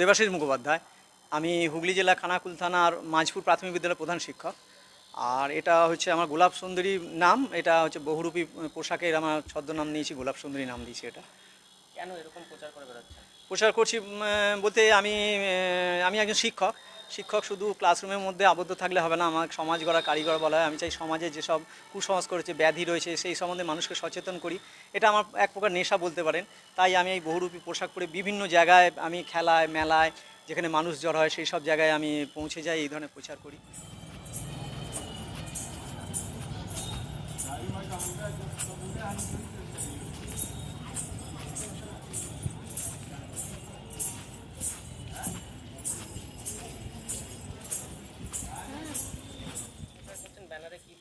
দেবাশিস মুখোপাধ্যায়। আমি হুগলি জেলা খানাকুল থানার মাঝপুর প্রাথমিক বিদ্যালয়ের প্রধান শিক্ষক। আর এটা হচ্ছে আমার গোলাপ সুন্দরী নাম। এটা হচ্ছে বহুরূপী পোশাকের আমার ছদ্মনাম নিয়েছি গোলাপ সুন্দরী নাম দিয়েছি এটা। কেন এরকম প্রচার করে বেরোচ্ছে প্রচার করছি বলতে আমি আমি একজন শিক্ষক। শিক্ষক শুধু ক্লাসরুমের মধ্যে আবদ্ধ থাকলে হবে না আমার সমাজ গড়া কারিগর বলা হয়। আমি চাই সমাজে যেসব কুসংস্কার রয়েছে ব্যাধি রয়েছে, সেই সম্বন্ধে মানুষকে সচেতন করি। এটা আমার এক প্রকার নেশা বলতে পারেন। তাই আমি এই বহুরূপী পোশাক পরে বিভিন্ন জায়গায় আমি খেলায়, মেলায়, যেখানে মানুষ জড় হয়, সেই সব জায়গায় আমি পৌঁছে যাই, এই ধরনের প্রচার করি।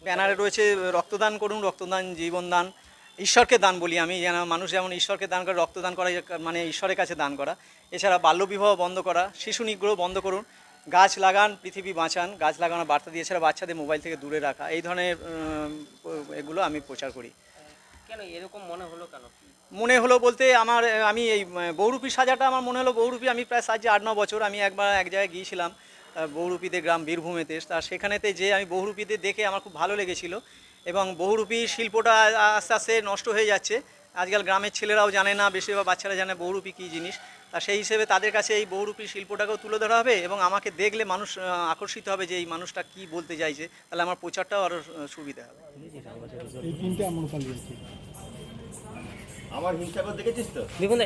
ব্যানারে রয়েছে রক্তদান করুন রক্তদান জীবনদান ঈশ্বরকে দান বলি আমি যেন মানুষ যেমন ঈশ্বরকে দান করে রক্তদান করা মানে ঈশ্বরের কাছে দান করা। এছাড়া বাল্যবিবাহ বন্ধ করা শিশু নিগ্রহ বন্ধ করুন গাছ লাগান পৃথিবী বাঁচান গাছ লাগানোর বার্তা দিয়ে এছাড়া বাচ্চাদের মোবাইল থেকে দূরে রাখা এই ধরনের এগুলো আমি প্রচার করি। কেন এরকম মনে হলো কেন? মনে হলো বলতে আমার আমি এই বহুরূপী সাজাটা আমার মনে হলো বহুরূপী আমি প্রায় সাজছি আট ন বছর আমি একবার এক জায়গায় গিয়েছিলাম। বহুরূপীদের গ্রাম বীরভূমেতে। তা সেখানেতে যে আমি বহুরূপীদের দেখে আমার খুব ভালো লেগেছিল। এবং বহুরূপী শিল্পটা আস্তে আস্তে নষ্ট হয়ে যাচ্ছে। আজকাল গ্রামের ছেলেরাও জানে না বেশিরভাগ বাচ্চারা জানে বহুরূপী কী জিনিস। তা সেই হিসেবে তাদের কাছে এই বহুরূপী শিল্পটাকেও তুলে ধরা হবে এবং আমাকে দেখলে মানুষ আকর্ষিত হবে যে এই মানুষটা কী বলতে চাইছে। তাহলে আমার প্রচারটাও আরও সুবিধা হবে। এই তিনটে আমরা হিংসাকর দেখেছিস তো? দেখুন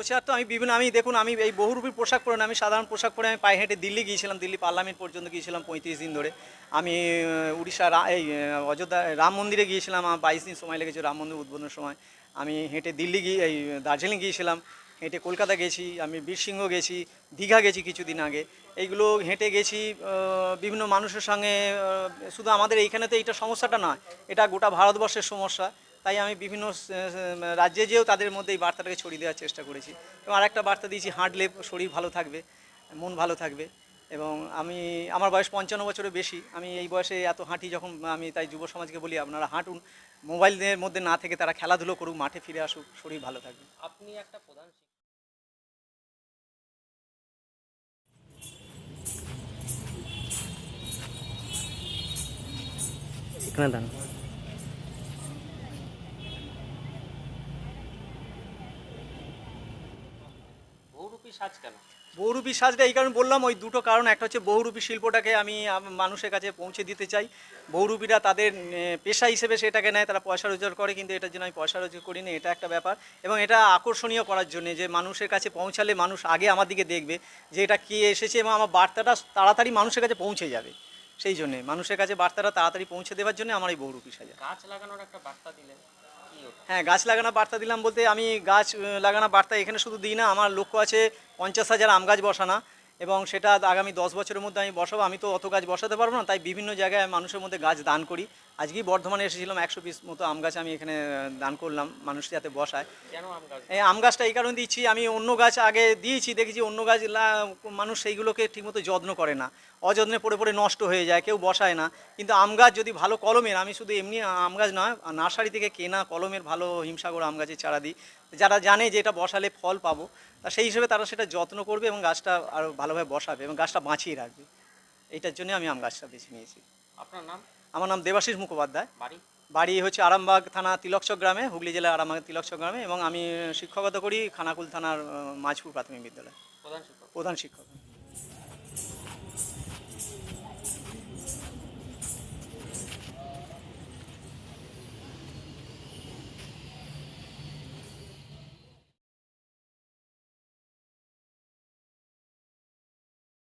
প্রচার তো আমি বিভিন্ন আমি দেখুন আমি এই বহুরূপী পোশাক পরে না, আমি সাধারণ পোশাক পরে আমি পায়ে হেঁটে দিল্লি গিয়েছিলাম দিল্লি পার্লামেন্ট পর্যন্ত গিয়েছিলাম পঁয়ত্রিশ দিন ধরে। আমি উড়িষ্যা এই অযোধ্যা রাম মন্দিরে গিয়েছিলাম আমার বাইশ দিন সময় লেগেছে রাম মন্দির উদ্বোধনের সময়। আমি হেঁটে দিল্লি গিয়ে এই দার্জিলিং গিয়েছিলাম হেঁটে কলকাতা গেছি আমি বীরসিংহ গেছি দীঘা গেছি কিছুদিন আগে। এইগুলো হেঁটে গেছি বিভিন্ন মানুষের সঙ্গে শুধু আমাদের এইখানেতে এইটা সমস্যাটা নয় এটা গোটা ভারতবর্ষের সমস্যা। তাই আমি বিভিন্ন রাজ্যে যেও তাদের মধ্যে এই বার্তাটাকে ছড়িয়ে দেওয়ার চেষ্টা করেছি। এবং আরেকটা বার্তা দিয়েছি হাঁটলে শরীর ভালো থাকবে মন ভালো থাকবে। এবং আমি আমার বয়স পঞ্চান্ন বছরের বেশি আমি এই বয়সে এত হাঁটি যখন আমি তাই যুব সমাজকে বলি আপনারা হাঁটুন। মোবাইলের মধ্যে না থেকে তারা খেলাধুলো করুক মাঠে ফিরে আসুক শরীর ভালো থাকবে। আপনি একটা প্রধান শিক্ষক। এখানে দান বহুরূপী সাজ কেন? বহুরূপী সাজটা এই কারণে বললাম ওই দুটো কারণ। একটা হচ্ছে বহুরূপী শিল্পটাকে আমি মানুষের কাছে পৌঁছে দিতে চাই। বহুরূপীরা তাদের পেশা হিসেবে সেটাকে নেয় তারা পয়সা রোজগার করে কিন্তু এটার জন্য আমি পয়সা রোজগার করি না এটা একটা ব্যাপার। এবং এটা আকর্ষণীয় করার জন্য যে মানুষের কাছে পৌঁছালে মানুষ আগে আমার দিকে দেখবে যে এটা কে এসেছে এবং আমার বার্তাটা তাড়াতাড়ি মানুষের কাছে পৌঁছে যাবে। সেই জন্যে মানুষের কাছে বার্তাটা তাড়াতাড়ি পৌঁছে দেওয়ার জন্য আমার এই বহুরূপী সাজা। গাছ লাগানোর একটা বার্তা দিলেন। হ্যাঁ গাছ লাগানোর বার্তা দিলাম বলতে আমি গাছ লাগানো বার্তা এখানে শুধু দিই না, আমার লক্ষ্য আছে পঞ্চাশ হাজার আম গাছ বসানো। এবং সেটা আগামী দশ বছরের মধ্যে আমি বসাবো। আমি তো অত গাছ বসাতে পারব না তাই বিভিন্ন জায়গায় মানুষের মধ্যে গাছ দান করি। আজকেই বর্ধমানে এসেছিলাম একশো পিস মতো আম গাছ আমি এখানে দান করলাম মানুষ যাতে বসায়। এই আম গাছটা এই কারণে দিচ্ছি আমি অন্য গাছ আগে দিয়েছি দেখেছি অন্য গাছ মানুষ সেইগুলোকে ঠিকমতো যত্ন করে না। অযত্নে পড়ে পড়ে নষ্ট হয়ে যায় কেউ বসায় না। কিন্তু আম গাছ যদি ভালো কলমের আমি শুধু এমনি আম গাছ নয় নার্সারি থেকে কেনা কলমের ভালো হিমসাগর আম গাছের চারা দিই। যারা জানে যে এটা বসালে ফল পাবো তা সেই হিসেবে তারা সেটা যত্ন করবে এবং গাছটা আরও ভালোভাবে বসাবে এবং গাছটা বাঁচিয়ে রাখবে। এইটার জন্য আমি আম গাছটা বেছে নিয়েছি। আপনার নাম? আমার নাম দেবাশিস মুখোপাধ্যায়। বাড়ি? বাড়ি হচ্ছে আরামবাগ থানা তিলকচক গ্রামে হুগলি জেলার আরামবাগ তিলকচক গ্রামে এবং আমি শিক্ষকতা করি খানাকুল থানার মাঝপুর প্রাথমিক বিদ্যালয়। প্রধান শিক্ষক। প্রধান শিক্ষক।